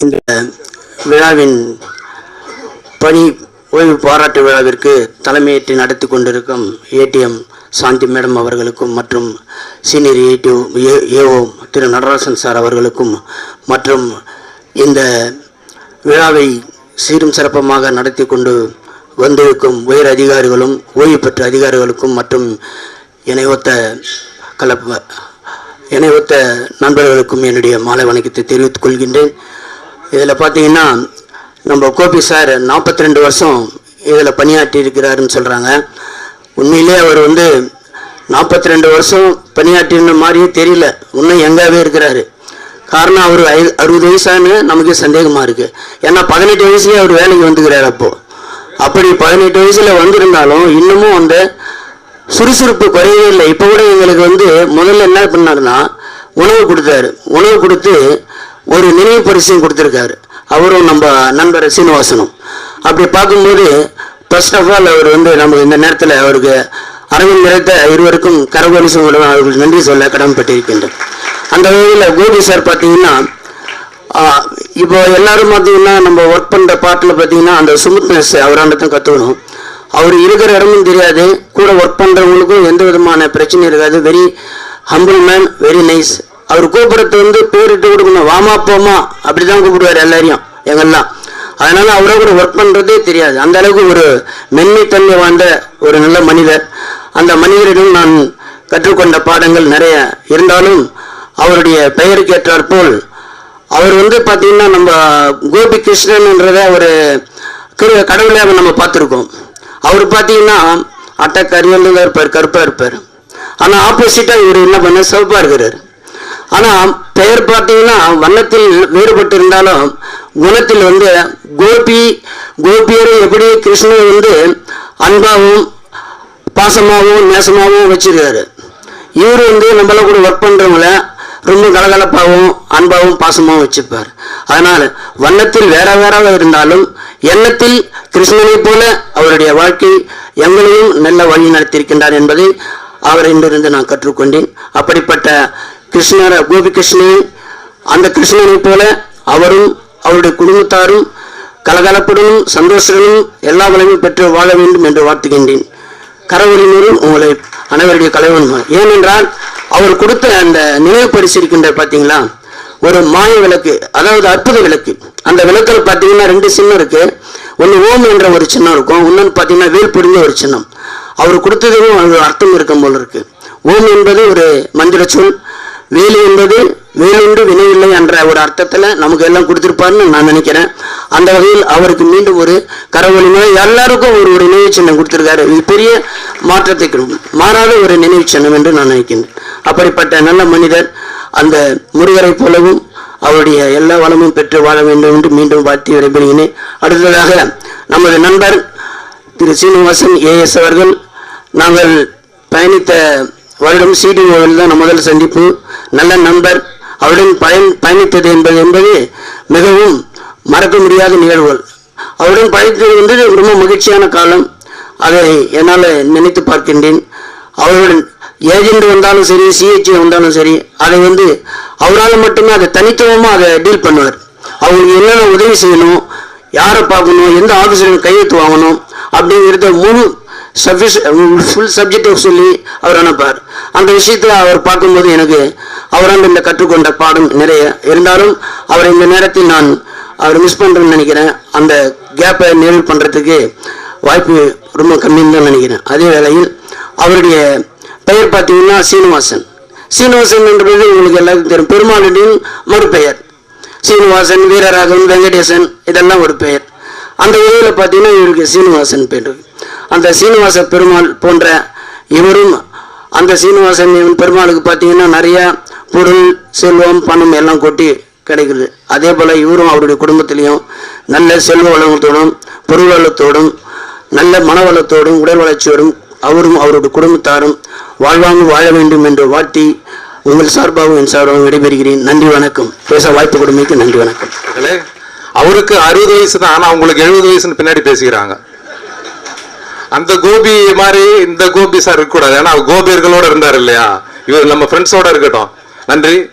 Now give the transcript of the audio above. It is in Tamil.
இந்த விழாவின் பணி ஓய்வு பாராட்டு விழாவிற்கு தலைமையேற்று நடத்தி கொண்டிருக்கும் ஏடிஎம் சாந்தி மேடம் அவர்களுக்கும் மற்றும் senior ADM AO Thiru Natarajan sir அவர்களுக்கும் மற்றும் இந்த விழாவை சீரும் சிறப்பமாக நடத்தி கொண்டு வந்திருக்கும் உயர் அதிகாரிகளும் ஓய்வு பெற்ற அதிகாரிகளுக்கும் மற்றும் இணையொத்த கலப்ப இணையொத்த நண்பர்களுக்கும் என்னுடைய மாலை வணக்கத்தை தெரிவித்துக் கொள்கின்றேன். இதில் பார்த்தீங்கன்னா நம்ம கோபி சார் நாற்பத்தி ரெண்டு வருஷம் இதில் பணியாற்றி இருக்கிறாருன்னு சொல்கிறாங்க உண்மையிலே அவர் வந்து நாற்பத்தி ரெண்டு வருஷம் பணியாற்றின மாதிரியே தெரியல. இன்னும் எங்காவே இருக்கிறாரு. காரணம் அவர் ஐ- அறுபது வயசானு நமக்கு சந்தேகமாக இருக்குது ஏன்னா பதினெட்டு வயசுலேயே அவர் வேலைக்கு வந்துக்கிறார் அப்போது அப்படி பதினெட்டு வயசில் வந்திருந்தாலும் இன்னமும் அந்த சுறுசுறுப்பு குறையவே இல்லை. இப்போ கூட எங்களுக்கு வந்து முதல்ல என்ன பண்ணாருன்னா உணவு கொடுத்தாரு. உணவு கொடுத்து ஒரு நினைவு பரிசையும் கொடுத்துருக்காரு. அவரும் நம்ம நண்பர் சீனிவாசனும். அப்படி பார்க்கும்போது ஃபர்ஸ்ட் ஆஃப் ஆல் அவர் வந்து நம்ம இந்த நேரத்தில் அவருக்கு அரவிந்த் நிறைத்த இருவருக்கும் கரகோலிசம் அவர்களுக்கு நன்றி சொல்ல கடமைப்பட்டிருக்கின்றேன் அந்த வகையில் கோபி சார் பார்த்தீங்கன்னா இப்போ எல்லாரும் பார்த்தீங்கன்னா நம்ம ஒர்க் பண்ணுற பாட்டில் பார்த்தீங்கன்னா அந்த சுமுத்னஸ் அவராண்ட கற்றுக்கணும் அவர் இருக்கிற இடமும் தெரியாது. கூட ஒர்க் பண்ணுறவங்களுக்கும் எந்த விதமான பிரச்சனையும் இருக்காது. Very humble man very nice அவர் கூப்பிடுறது வந்து பேரிட்டு கொடுக்கணும் வாமா போமா அப்படி தான் கூப்பிடுவார் எல்லாரையும் எங்கெல்லாம். அதனால அவரை கூட ஒர்க் பண்ணுறதே தெரியாது. அந்த அளவுக்கு ஒரு மென்மைத்தன்மை வாழ்ந்த ஒரு நல்ல மனிதர். அந்த மனிதரிடம் நான் கற்றுக்கொண்ட பாடங்கள் நிறைய இருந்தாலும் அவருடைய பெயருக்கு ஏற்றாற்போல் அவர் வந்து பார்த்தீங்கன்னா நம்ம கோபி கிருஷ்ணன்ன்றத ஒரு கிரு- கடவுளாக நம்ம பார்த்துருக்கோம். அவர் பார்த்தீங்கன்னா அட்டை கரியல்ல இருப்பார் கருப்பாக இருப்பார். ஆனால் ஆப்போசிட்டாக இவர் என்ன பண்ண சிவப்பாக இருக்கிறார். ஆனால் பெயர் பார்த்தீங்கன்னா வண்ணத்தில் வேறுபட்டு இருந்தாலும் குணத்தில் வந்து கோபி கோபியரை எப்படி கிருஷ்ணன் வந்து அன்பாகவும் பாசமாகவும் நேசமாகவும் வச்சிருக்காரு. இவர் வந்து நம்மள கூட ஒர்க் பண்ணுறவங்கள ரொம்ப கலகலப்பாகவும் அன்பாகவும் பாசமாகவும் வச்சுப்பார். அதனால் வண்ணத்தில் வேற வேறாக இருந்தாலும் எண்ணத்தில் கிருஷ்ணனைப் போல அவருடைய வாழ்க்கை எங்களையும் நல்ல வழி நடத்தியிருக்கின்றார் என்பதை அவரிடமிருந்து நான் கற்றுக்கொண்டேன். அப்படிப்பட்ட கிருஷ்ணர் கோபி கிருஷ்ணன் அந்த கிருஷ்ணனை போல அவரும் அவருடைய குடும்பத்தாரும் கலகலப்புடனும் சந்தோஷங்களும் எல்லா வளமும் பெற்று வாழ வேண்டும் என்று வாழ்த்துகின்றேன். கரவொலியினரும் உங்களை அனைவருடைய கலைவன் ஏனென்றால் அவர் கொடுத்த அந்த நினைவு பரிசு இருக்கின்ற பார்த்தீங்களா ஒரு மாய விளக்கு அதாவது அற்புத விளக்கு. அந்த விளக்கில் பார்த்தீங்கன்னா ரெண்டு சின்னம் இருக்கு. ஒன்று ஓம் என்ற ஒரு சின்னம் இருக்கும். இன்னொன்று பார்த்தீங்கன்னா வேல் புரிந்த ஒரு சின்னம். அவர் கொடுத்ததுக்கும் ஒரு அர்த்தம் இருக்கும் போல இருக்கு. ஓம் என்பது ஒரு மந்திர சொல். வேலு என்பது வேலுண்டு வினையில்லை என்ற ஒரு அர்த்தத்தில் நமக்கு எல்லாம் கொடுத்துருப்பாருன்னு நான் நினைக்கிறேன். அந்த வகையில் அவருக்கு மீண்டும் ஒரு கரவொலி எல்லாருக்கும் ஒரு ஒரு நினைவு சின்னம் கொடுத்துருக்காரு. இது பெரிய மாற்றத்தை மாறாத ஒரு நினைவு சின்னம் என்று நான் நினைக்கிறேன். அப்படிப்பட்ட நல்ல மனிதர் அந்த முருகரை போலவும் அவருடைய எல்லா வளமும் பெற்று வாழ வேண்டும் என்று மீண்டும் வாழ்த்தி விடைபெறுகிறேன். அடுத்ததாக நமது நண்பர் திரு சீனிவாசன் ஏஎஸ் அவர்கள் நாங்கள் பயணித்த வருடம் சிடிஓவில் தான் முதல் சந்திப்பு. நல்ல நண்பர் அவருடன் பயன் பயணித்தது என்பது என்பது மிகவும் மறக்க முடியாத நிகழ்வுகள். அவருடன் பயணித்தது என்பது ரொம்ப மகிழ்ச்சியான காலம். அதை என்னால் நினைத்து பார்க்கின்றேன். அவருடன் ஏஜென்ட் வந்தாலும் சரி சிஹெச்ஏ வந்தாலும் சரி அதை வந்து அவரால் மட்டுமே அதை தனித்துவமாக அதை டீல் பண்ணுவார். அவங்களுக்கு என்னென்ன உதவி செய்யணும் யாரை பார்க்கணும் எந்த ஆஃபீஸில் கையெழுத்து வாங்கணும் அப்படிங்கிறத முழு சப்ஜெக்ட் ஃபுல் சப்ஜெக்டை சொல்லி அவர் அனுப்பார் அந்த விஷயத்தில் அவர் பார்க்கும்போது எனக்கு அவரால் இந்த கற்றுக்கொண்ட பாடம் நிறைய. இருந்தாலும் அவர் இந்த நேரத்தில் நான் அவர் மிஸ் பண்ணுறேன்னு நினைக்கிறேன். அந்த கேப்பை நிறைவு பண்ணுறதுக்கு வாய்ப்பு ரொம்ப கம்மின்னு தான் நினைக்கிறேன். அதே வேளையில் அவருடைய பெயர் பார்த்தீங்கன்னா சீனிவாசன். சீனிவாசன் என்றது உங்களுக்கு எல்லாருக்கும் தெரியும். பெருமாளுடைய மறுபெயர். சீனிவாசன் வீரராகவன் வெங்கடேசன் இதெல்லாம் ஒரு பெயர். அந்த வகையில் பார்த்தீங்கன்னா இவருக்கு சீனிவாசன் பெயர் அந்த சீனிவாச பெருமாள் போன்ற இவரும் அந்த சீனிவாசன் பெருமாளுக்கு பார்த்தீங்கன்னா நிறைய பொருள் செல்வம் பணம் எல்லாம் கொட்டி கிடைக்குது. அதே போல் இவரும் அவருடைய குடும்பத்திலையும் நல்ல செல்வ வளத்தோடும் பொருள் வளத்தோடும் நல்ல மனவளத்தோடும் உடல் வளர்ச்சியோடும் அவரும் அவருடைய குடும்பத்தாரும் வாழ்வாங்க வாழ வேண்டும் என்று வாழ்த்தி உங்கள் சார்பாகவும் என் சார்பாகவும் விடைபெறுகிறேன். நன்றி வணக்கம். பேச வாய்ப்பு கொடுமைக்கு நன்றி வணக்கம். அவருக்கு அறுபது வயசு தான் ஆனால் அவங்களுக்கு எழுபது வயசுன்னு பின்னாடி பேசுகிறாங்க அந்த கோபி மாதிரி இந்த கோபி சார் இருக்கக்கூடாது. ஏன்னா அவர் கோபியர்களோட இருந்தார் இல்லையா? இவர் நம்ம ஃப்ரெண்ட்ஸோட இருக்கட்டும். நன்றி.